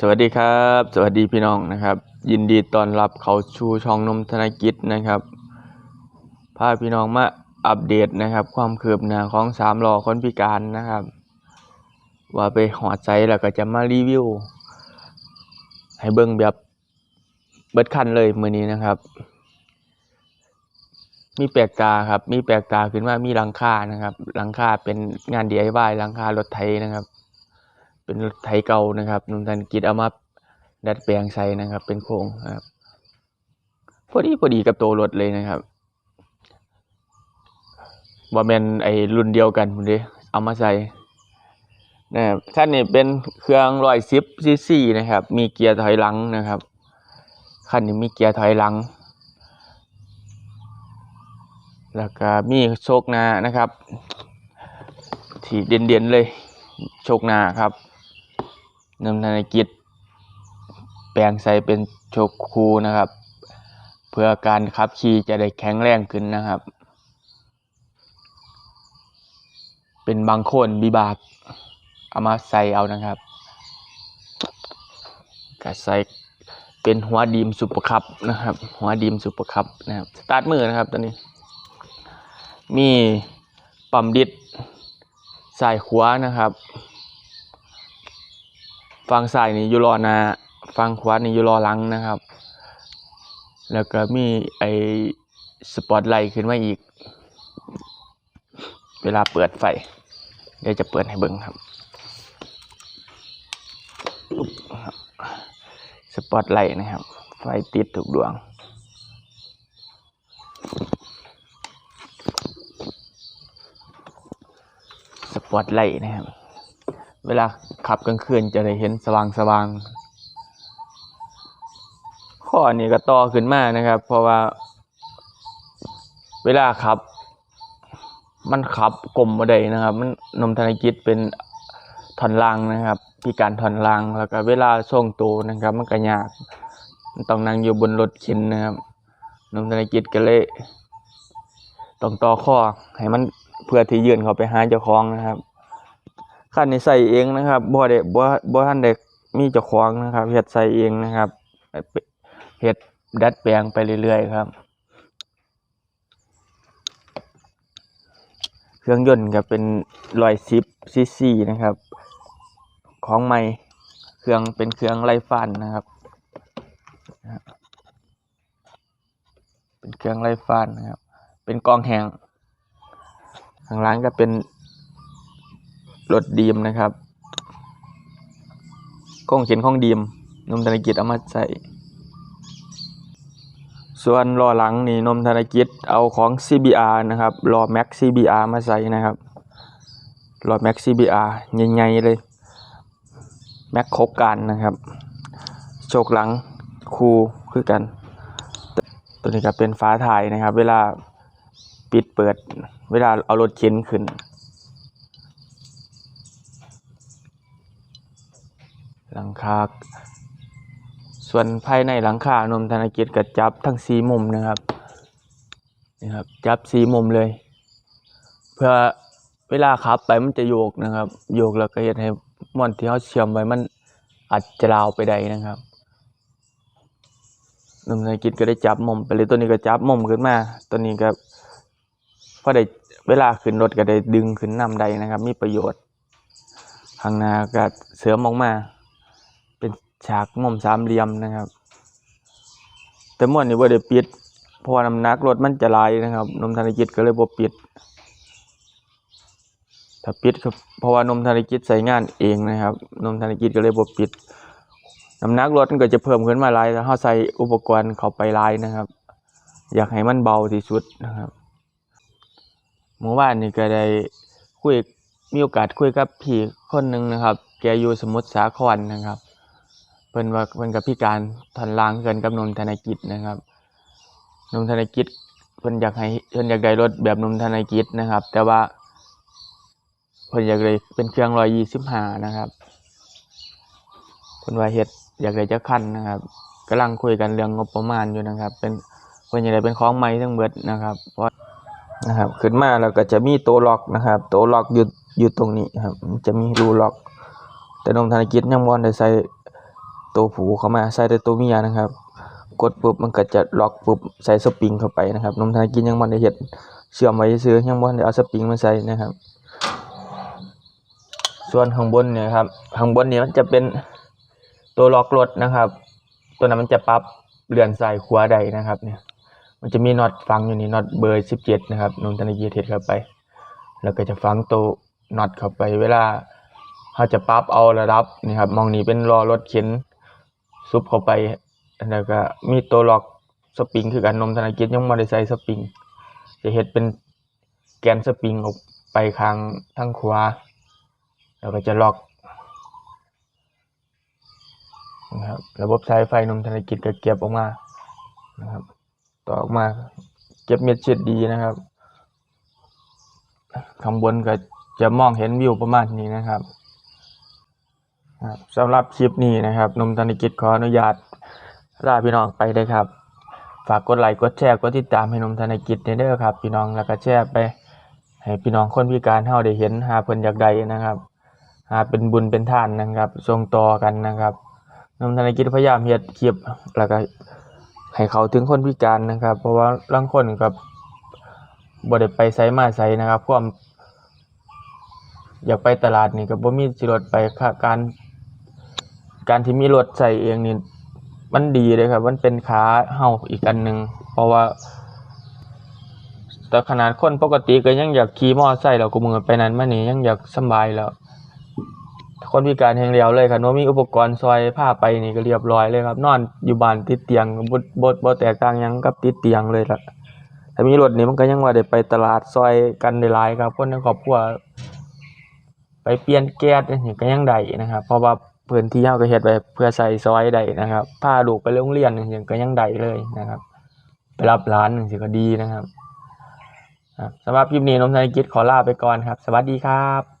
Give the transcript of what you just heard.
สวัสดีครับ สวัสดีพี่น้องนะครับ ยินดีต้อนรับเขาชูช่องนมธนกิจนะครับพาพี่น้องมาอัปเดตนะครับ ความคืบหน้าของสามล้อคนพิการนะครับ ว่าไปหอดใจแล้วก็จะมารีวิว ให้เบิ่งแบบเบิดคันเลยมือนี้นะครับ มีแปลกตาครับ มีแปลกตาขึ้นว่ามีหลังคานะครับหลังคาเป็นงาน DIY หลังคารถไถนะครับ เป็นรถไถเก่านะครับนุ่มธนกิจเอามาดัดแปลงใส่นะครับ เป็นโครงครับพอดีพอดีกับตัวรถเลยนะครับว่าแมนไอรุ่นเดียวกันพุ่นเด้เอามาใส่นะครับคันนี้เป็นเครื่องร้อยสิบซีซีนะครับ มีเกียร์ถอยหลังนะครับคันนี้มีเกียร์ถอยหลัง แล้วก็มีโชคหน้านะครับ ที่เด่นๆเลยโชคหน้าครับ นำธนกิจ แปลงใส่เป็นโชคคูนะครับ เพื่อการขับขี่จะได้แข็งแรงขึ้นนะครับ เป็นบางคนบีบากเอามาใส่เอานะครับก็ใส่เป็นหัวดีมสุปเปอร์คัพนะครับ หัวดีมสุปเปอร์คัพนะครับสตาร์ทมือนะครับตอนนี้ มีปั๊มดิดสายขวานะครับ ฝั่งซ้ายนี่อยู่รอหน้าฝั่งขวานี่อยู่รอหลังนะครับ แล้วก็มีไอ้สปอตไลท์ขึ้นมาอีก เวลาเปิดไฟ เดี๋ยวจะเปิดให้เบิ่งครับ สปอตไลท์นะครับ ไฟติดทุกดวงสปอตไลท์นะครับ เวลา ขับกลางคืนจะได้เห็นสว่างสว่างๆข้อนี้ก็ต่อขึ้นมานะครับ เพราะว่า เวลาขับ มันขับกลมบ่ได้นะครับ มันนมธนกิจเป็นถอนล่างนะครับพิการถอนล่างแล้วก็เวลาส่งตัวนะครับ มันก็ยากมันต้องนั่งอยู่บนรถเข็นนะครับนมธนกิจก็เลยต้องต่อข้อให้มันเพื่อที่ยื่นเขาไปหาเจ้าของนะครับ คันนี้ใส่เองนะครับบ่ได้บ่บ่ทันได้มีเจ้าของนะครับเฮ็ดใส่เองนะครับเฮ็ดดัดแปลงไปเรื่อยๆครับ เครื่องยนต์ก็เป็น110ซีซีนะครับ ของใหม่เครื่องเป็นเครื่องไร้ฟันนะครับ เป็นเครื่องไร้ฟันนะครับ เป็นกองแห้งข้างหลังก็เป็น รถดีมนะครับกล้องเขียนของดีมนมธนกิจเอามาใส่ส่วนล้อหลังนี่นมธนกิจเอาของ CBR นะครับล้อ Max CBR มาใส่นะครับล้อ Max CBR ใหญ่ๆเลย Max ครบกันนะครับโชคหลังคูคือกัน ตัวนี้ก็เป็นฟ้าถ่ายนะครับ เวลาปิดเปิด เวลาเอารถเข็นขึ้น หลังคา ส่วนภายในหลังคานมธนกิจก็จับทั้งสีมุมนะครับนี่ครับ จับสีมุมเลย เพื่อเวลาขับไปมันจะโยกนะครับ โยกแล้วก็เฮ็ดให้ม่วนที่เขาเชื่อมไว้มันอาจจะลาวไปได้นะครับนมธนกิจก็ได้จับมุมไปเลยตัวนี้ก็จับมุมขึ้นมา ตัวนี้ก็พอได้เวลาขึ้นรถก็ได้ดึงขึ้นนำได้นะครับ มีประโยชน์ข้างหน้าก็เสริมออกมา ฉากมุมสามเหลี่ยมนะครับ แต่ม่วนนี่บ่าได้ปิดเพราะว่าน้ำหนักรถมันจะลายนะครับนมธนกิจก็เลยบ่ปิดถ้าปิดก็เพราะว่านมธนกิจใส่งานเองนะครับ นมธนกิจก็เลยบ่ปิดน้ำหนักรถมันก็จะเพิ่มขึ้นมาลายถ้าเราใส่อุปกรณ์เข้าไปลายนะครับ อยากให้มันเบาที่สุดนะครับเมื่อวานนี้ก็ได้คุยมีโอกาสคุยกับพี่คนหนึ่งนะครับ แกอยู่สมุทรสาครนะครับ เพิ่นว่าเพิ่นกับพิการทันลางเกันกับนนทนกิจนะครับนนทนกิจเพิ่นอยากให้เพิ่นอยากได้รถแบบนนทนกิจนะครับ แต่ว่าเพิ่นอยากได้เป็นเครื่อง125นะครับเพิ่นว่าเฮ็ดอยากได้จักคันนะครับกำลังคุยกันเรื่องงบประมาณอยู่นะครับ เป็นเพิ่นอยากได้เป็นของใหม่ทั้งเบิดนะครับเพราะนะครับขึ้นมาแล้วก็จะมีตัวล็อกนะครับตัวล็อกอยู่อยู่ตรงนี้ครับ จะมีรูล็อก แต่นมธนกิจยังบ่ได้ใส่ ตัวผูเข้ามาใส่แต่ตัวเมียนะครับ กดปุ๊บมันก็จะล็อกปุ๊บใส่สปริงเข้าไปนะครับนมธนกิจยังบ่ได้เฮ็ดเชื่อมไว้ซื้อยังบ่ได้เอาสปริงมาใส่นะครับ ส่วนข้างบนเนี่ยครับข้างบนเนี่ยมันจะเป็นตัวล็อกรถนะครับ ตัวนั้นมันจะปรับเลื่อนซ้ายขวาได้นะครับเนี่ยมันจะมีน็อตฝังอยู่นี่น็อตเบอร์17นะครับนนทนกีเทศเข้าไป แล้วก็จะฝังตัวน็อตเข้าไปเวลาเขาจะปรับเอาระดับนี่ครับมองนี้เป็นล้อรถเข็น ซุปเข้าไปแล้วก็มีตัวล็อกสปริงคือกันนมธนกิจยังบ่ได้ใส่สปริงจะเฮ็ดเป็นแกนสปริงออกไปข้างทางขวาแล้วก็จะล็อกนะครับระบบสายไฟนมธนกิจก็เก็บออกมานะครับต่อออกมาเก็บเม็ดเช็ดดีนะครับข้างบนก็จะมองเห็นวิวประมาณนี้นะครับ สำหรับคลิปนี้นะครับนมธนกิจขออนุญาตลาพี่น้องไปเลยครับ ฝากกดไลค์กดแชร์กดติดตามให้นมธนกิจเด้อครับ พี่น้องแล้วก็แชร์ไป ให้พี่น้องคนพิการเฮาได้เห็นหาเพิ่นอยากได้นะครับหาเป็นบุญเป็นทานนะครับส่งต่อกันนะครับนมธนกิจพยายามเฮ็ดคลิปแล้วก็ให้เขาถึงคนพิการนะครับ เพราะว่าลางคนกับบ่ได้ไปไสมาไสนะครับความอยากไปตลาดนี่ก็บ่มีสิรถไปค่ะการ การที่มีรถใช้เองนี่มันดีเลยครับ มันเป็นขาเฮาอีกอันหนึ่งเพราะว่า แต่ขนาดคนปกติก็ยังอยากขี่มอไซค์แล้วกูมือไปนั้นมานี่ยังอยากสบายแล้ว คนพิการแห่งเดียวเลยครับว่ามีอุปกรณ์ซอยผ้าไปนี่ก็เรียบร้อยเลยครับ นอนอยู่บ้านติดเตียงบ่บ่บ่แตกต่างยังกับติดเตียงเลยละถ้ามีรถนี่มันก็ยังว่าได้ไปตลาดซอยกันได้หลายครับคนในครอบครัวไปเปลี่ยนแก๊สจังซี่ก็ยังได้นะครับ เพราะว่า พื้นที่เฮาก็เฮ็ดไว้เพื่อใส่ซอยได้นะครับพาลูกไปโรงเรียนจังซี่ก็ยังได้เลยนะครับ ไปรับหลานจังซี่ก็ดีนะครับครับสำหรับคลิปนี้นมธนกิจขอลาไปก่อนครับ สวัสดีครับ